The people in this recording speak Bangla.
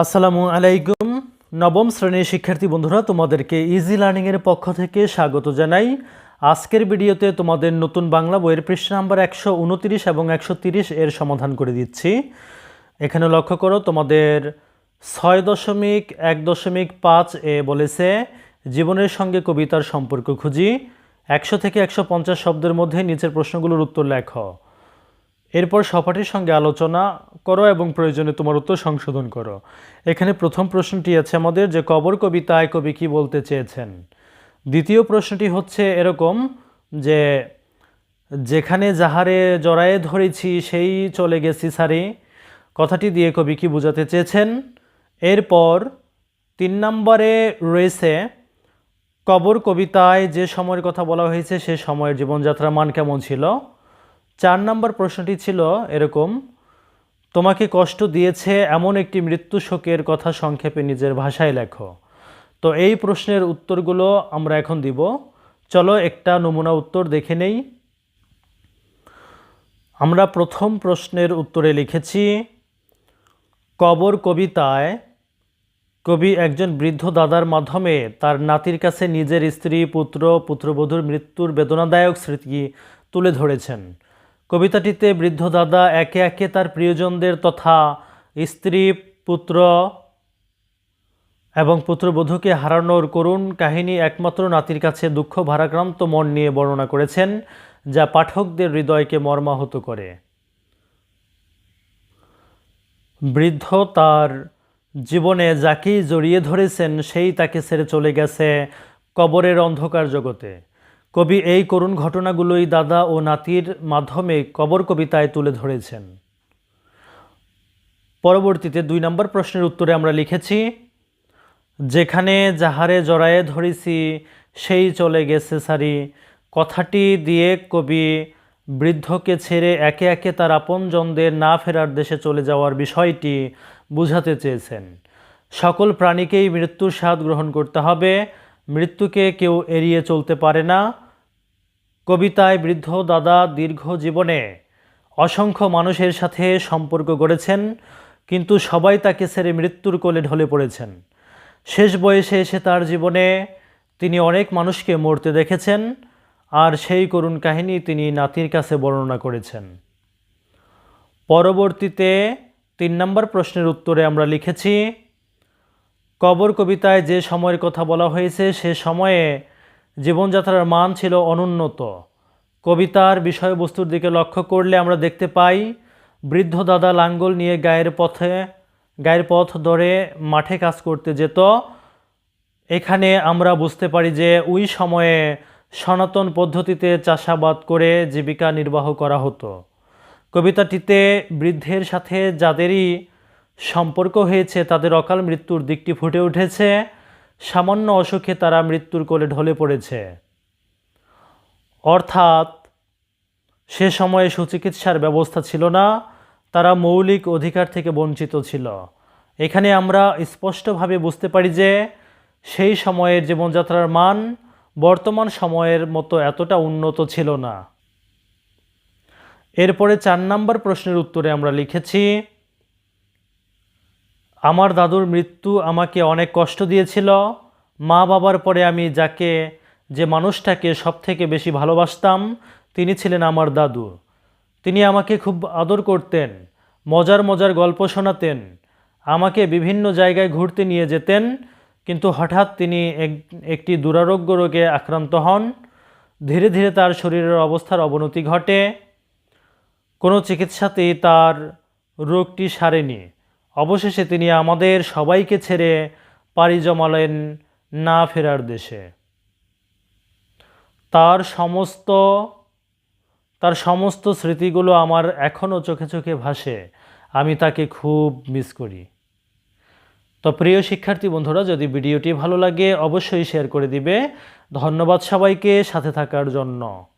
আসসালামু আলাইকুম। নবম শ্রেণির শিক্ষার্থী বন্ধুরা, তোমাদেরকে ইজি লার্নিংয়ের পক্ষ থেকে স্বাগত জানাই। আজকের ভিডিওতে তোমাদের নতুন বাংলা বইয়ের পৃষ্ঠা নাম্বার একশো উনতিরিশ এবং একশো তিরিশ এর সমাধান করে দিচ্ছি। এখানে লক্ষ্য করো, তোমাদের ছয় দশমিক এক দশমিক পাঁচ এ বলেছে, জীবনের সঙ্গে কবিতার সম্পর্ক খুঁজি। একশো থেকে একশো পঞ্চাশ শব্দের মধ্যে নিচের প্রশ্নগুলোর উত্তর লেখো। এরপর সপাটির সঙ্গে আলোচনা করো এবং প্রয়োজনে তোমার উত্তর সংশোধন করো। এখানে প্রথম প্রশ্নটি আছে আমাদের যে কবর কবিতায় কবি কি বলতে চেয়েছেন? দ্বিতীয় প্রশ্নটি হচ্ছে এরকম যে, যেখানে যাহারে জড়ায়ে ধরেছি, সেই চলে গেছি সারি। কথাটি দিয়ে কবি কি বোঝাতে চেয়েছেন? এরপর তিন নম্বরে রয়েছে, কবর কবিতায় যে সময়ের কথা বলা হয়েছে, সে সময়ের জীবনযাত্রার মান কেমন ছিল? চার নম্বর প্রশ্নটি ছিল এরকম, তোমাকে কষ্ট দিয়েছে এমন একটি মৃত্যু শোকের কথা সংক্ষেপে নিজের ভাষায় লেখো। তো এই প্রশ্নের উত্তরগুলো আমরা এখন দিব। চলো একটা নমুনা উত্তর দেখে নেই। আমরা প্রথম প্রশ্নের উত্তরে লিখেছি, কবর কবিতায় কবি একজন বৃদ্ধ দাদার মাধ্যমে তার নাতির কাছে নিজের স্ত্রী, পুত্র, পুত্রবধূর মৃত্যুর বেদনাদায়ক স্মৃতি তুলে ধরেছেন। কবিতাটিতে বৃদ্ধ দাদা একে একে তার প্রিয়জনদের তথা স্ত্রী, পুত্র এবং পুত্রবধূকে হারানোর করুণ কাহিনী একমাত্র নাতির কাছে দুঃখ ভারাক্রান্ত মন নিয়ে বর্ণনা করেছেন, যা পাঠকদের হৃদয়কে মর্মাহত করে। বৃদ্ধ তার জীবনে যাকেই জড়িয়ে ধরেছেন, সেই তাকে ছেড়ে চলে গেছে কবরের অন্ধকার জগতে। কবি এই করুণ ঘটনাগুলোই দাদা ও নাতির মাধ্যমে কবর কবিতায় তুলে ধরেছেন। পরবর্তীতে দুই নম্বর প্রশ্নের উত্তরে আমরা লিখেছি, যেখানে যাহারে জড়ায়ে ধরেছি, সেই চলে গেছে সারি। কথাটি দিয়ে কবি বৃদ্ধকে ছেড়ে একে একে তার আপনজনদের না ফেরার দেশে চলে যাওয়ার বিষয়টি বুঝাতে চেয়েছেন। সকল প্রাণীকেই মৃত্যুর স্বাদ গ্রহণ করতে হবে, মৃত্যুকে কেউ এড়িয়ে চলতে পারে না। কবিতায় বৃদ্ধ দাদা দীর্ঘ জীবনে অসংখ্য মানুষের সাথে সম্পর্ক গড়েছেন, কিন্তু সবাই তাকে ছেড়ে মৃত্যুর কোলে ঢলে পড়েছেন। শেষ বয়সে এসে তার জীবনে তিনি অনেক মানুষকে মরতে দেখেছেন, আর সেই করুণ কাহিনী তিনি নাতির কাছে বর্ণনা করেছেন। পরবর্তীতে তিন নম্বর প্রশ্নের উত্তরে আমরা লিখেছি, কবর কবিতায় যে সময়ের কথা বলা হয়েছে, সে সময়ে জীবনযাত্রার মান ছিল অনুন্নত। কবিতার বিষয়বস্তুর দিকে লক্ষ্য করলে আমরা দেখতে পাই, বৃদ্ধ দাদা লাঙ্গল নিয়ে গায়ের পথে, গায়ের পথ ধরে মাঠে কাজ করতে যেত। এখানে আমরা বুঝতে পারি যে ওই সময়ে সনাতন পদ্ধতিতে চাষাবাদ করে জীবিকা নির্বাহ করা হতো। কবিতাটিতে বৃদ্ধের সাথে যাদেরই সম্পর্ক হয়েছে, তাদের অকাল মৃত্যুর দিকটি ফুটে উঠেছে। সামান্য অসুখে তারা মৃত্যুর কোলে ঢলে পড়েছে। অর্থাৎ, সে সময়ে সুচিকিৎসার ব্যবস্থা ছিল না, তারা মৌলিক অধিকার থেকে বঞ্চিত ছিল। এখানে আমরা স্পষ্টভাবে বুঝতে পারি যে, সেই সময়ের জীবনযাত্রার মান বর্তমান সময়ের মতো এতটা উন্নত ছিল না। এরপরে চার নম্বর প্রশ্নের উত্তরে আমরা লিখেছি আমার দাদুর মৃত্যু আমাকে অনেক কষ্ট দিয়েছিল। মা বাবার পরে আমি যাকে, যে মানুষটাকে সব থেকে বেশি ভালোবাসতাম, তিনি ছিলেন আমার দাদু। তিনি আমাকে খুব আদর করতেন, মজার মজার গল্প শোনাতেন, আমাকে বিভিন্ন জায়গায় ঘুরতে নিয়ে যেতেন, কিন্তু হঠাৎ তিনি এক, একটি দুরারোগ্য রোগে আক্রান্ত হন। ধীরে ধীরে তার শরীরের অবস্থার অবনতি ঘটে। কোনো চিকিৎসাতেই তার রোগটি সারেনি। অবশেষে তিনি আমাদের সবাইকে ছেড়ে পাড়ি জমালেন না ফেরার দেশে। তার সমস্ত তার সমস্ত স্মৃতিগুলো আমার এখনও চোখে চোখে ভাসে। আমি তাকে খুব মিস করি। তো প্রিয় শিক্ষার্থী বন্ধুরা, যদি ভিডিওটি ভালো লাগে, অবশ্যই শেয়ার করে দিবে। ধন্যবাদ সবাইকে সাথে থাকার জন্য।